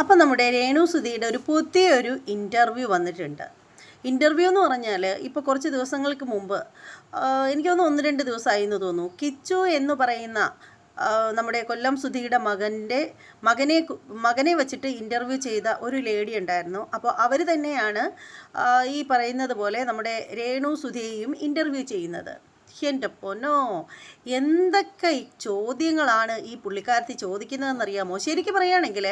അപ്പം നമ്മുടെ രേണു സുധിയുടെ ഒരു പുതിയൊരു ഇന്റർവ്യൂ വന്നിട്ടുണ്ട്. ഇന്റർവ്യൂ എന്ന് പറഞ്ഞാൽ ഇപ്പോൾ കുറച്ച് ദിവസങ്ങൾക്ക് മുമ്പ് എനിക്ക് തോന്നുന്നു ഒന്ന് രണ്ട് ദിവസമായി എന്ന് തോന്നുന്നു. കിച്ചു എന്ന് പറയുന്ന നമ്മുടെ കൊല്ലം സുധിയുടെ മകന്റെ മകനെ മകനെ വെച്ചിട്ട് ഇന്റർവ്യൂ ചെയ്ത ഒരു ലേഡി ഉണ്ടായിരുന്നു. അപ്പോൾ അവർ തന്നെയാണ് ഈ പറയുന്നത് പോലെ നമ്മുടെ രേണു സുധിയെയും ഇന്റർവ്യൂ ചെയ്യുന്നത്. എന്റെ പൊന്നോ എന്തൊക്കെ ചോദ്യങ്ങളാണ് ഈ പുള്ളിക്കാരത്തി ചോദിക്കുന്നതെന്നറിയാമോ? ശരിക്കും പറയുകയാണെങ്കിൽ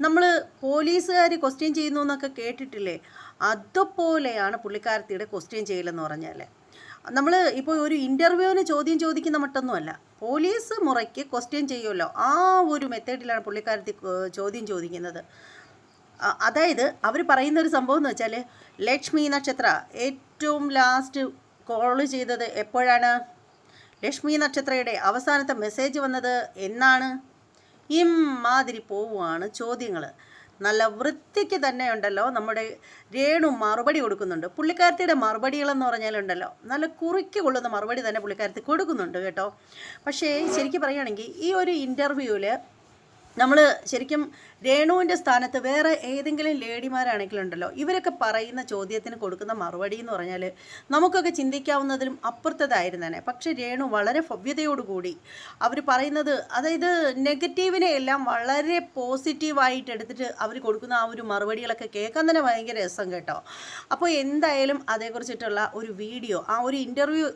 നമ്മൾ പോലീസുകാർ ക്വസ്റ്റ്യൻ ചെയ്യുന്നു എന്നൊക്കെ കേട്ടിട്ടില്ലേ? അതുപോലെയാണ് പുള്ളിക്കാരത്തിയുടെ ക്വസ്റ്റ്യൻ ചെയ്യലെന്ന് പറഞ്ഞാൽ നമ്മൾ ഇപ്പോൾ ഒരു ഇന്റർവ്യൂവിന് ചോദ്യം ചോദിക്കുന്ന മട്ടൊന്നുമല്ല. പോലീസ് മുറയ്ക്ക് ക്വസ്റ്റ്യൻ ചെയ്യുമല്ലോ. ആ ഒരു മെത്തേഡിലാണ് പുള്ളിക്കാരത്തി ചോദ്യം ചോദിക്കുന്നത്. അതായത് അവർ പറയുന്ന ഒരു സംഭവം എന്ന് വെച്ചാൽ ലക്ഷ്മി നക്ഷത്ര ഏറ്റവും ലാസ്റ്റ് കോൾ ചെയ്തത് എപ്പോഴാണ്? ലക്ഷ്മി നക്ഷത്രയുടെ അവസാനത്തെ മെസ്സേജ് വന്നത് എന്നാണ്? ഇമാതിരി പോവുകയാണ് ചോദ്യങ്ങൾ നല്ല വൃത്തിക്ക് തന്നെ ഉണ്ടല്ലോ നമ്മുടെ രേണു മറുപടി കൊടുക്കുന്നുണ്ട്. പുള്ളിക്കാരത്തിയുടെ മറുപടികളെന്ന് പറഞ്ഞാലുണ്ടല്ലോ നല്ല കുറിക്ക് കൊള്ളുന്ന മറുപടി തന്നെ പുള്ളിക്കാരത്തി കൊടുക്കുന്നുണ്ട് കേട്ടോ. പക്ഷേ ശരിക്കും പറയുകയാണെങ്കിൽ ഈ ഒരു ഇന്റർവ്യൂവിൽ നമ്മൾ ശരിക്കും രേണുവിന്റെ സ്ഥാനത്ത് വേറെ ഏതെങ്കിലും ലേഡിമാരാണെങ്കിലുണ്ടല്ലോ ഇവരൊക്കെ പറയുന്ന ചോദ്യത്തിന് കൊടുക്കുന്ന മറുപടി എന്ന് പറഞ്ഞാൽ നമുക്കൊക്കെ ചിന്തിക്കാവുന്നതിലും അപ്പുറത്തതായിരുന്നേനെ. പക്ഷേ രേണു വളരെ ഭവ്യതയോടുകൂടി അവർ പറയുന്നത് അതായത് നെഗറ്റീവിനെ എല്ലാം വളരെ പോസിറ്റീവായിട്ട് എടുത്തിട്ട് അവർ കൊടുക്കുന്ന ആ ഒരു മറുപടികളൊക്കെ കേൾക്കാൻ തന്നെ ഭയങ്കര രസം കേട്ടോ. അപ്പോൾ എന്തായാലും അതേക്കുറിച്ചിട്ടുള്ള ഒരു വീഡിയോ ആ ഒരു ഇന്റർവ്യൂ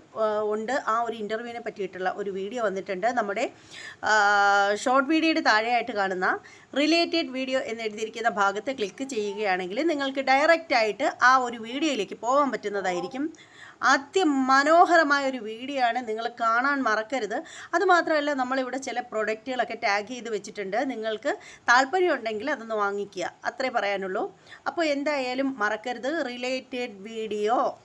ഉണ്ട്. ആ ഒരു ഇന്റർവ്യൂവിനെ പറ്റിയിട്ടുള്ള ഒരു വീഡിയോ വന്നിട്ടുണ്ട് നമ്മുടെ ഷോർട്ട് വീഡിയോയുടെ താഴെയായിട്ട് കാണുന്ന റിലേറ്റഡ് വീഡിയോ എന്ന് എഴുതിയിരിക്കുന്ന ഭാഗത്ത് ക്ലിക്ക് ചെയ്യുകയാണെങ്കിൽ നിങ്ങൾക്ക് ഡയറക്റ്റ് ആയിട്ട് ആ ഒരു വീഡിയോയിലേക്ക് പോകാൻ പറ്റുന്നതായിരിക്കും. അതിമനോഹരമായ ഒരു വീഡിയോ ആണ് നിങ്ങൾ കാണാൻ മറക്കരുത്. അതുമാത്രമല്ല നമ്മളിവിടെ ചില പ്രൊഡക്റ്റുകളൊക്കെ ടാഗ് ചെയ്ത് വെച്ചിട്ടുണ്ട്. നിങ്ങൾക്ക് താല്പര്യമുണ്ടെങ്കിൽ അതൊന്ന് വാങ്ങിക്കുക. അത്രേ പറയാനുള്ളൂ. അപ്പോൾ എന്തായാലും മറക്കരുത്. Related video.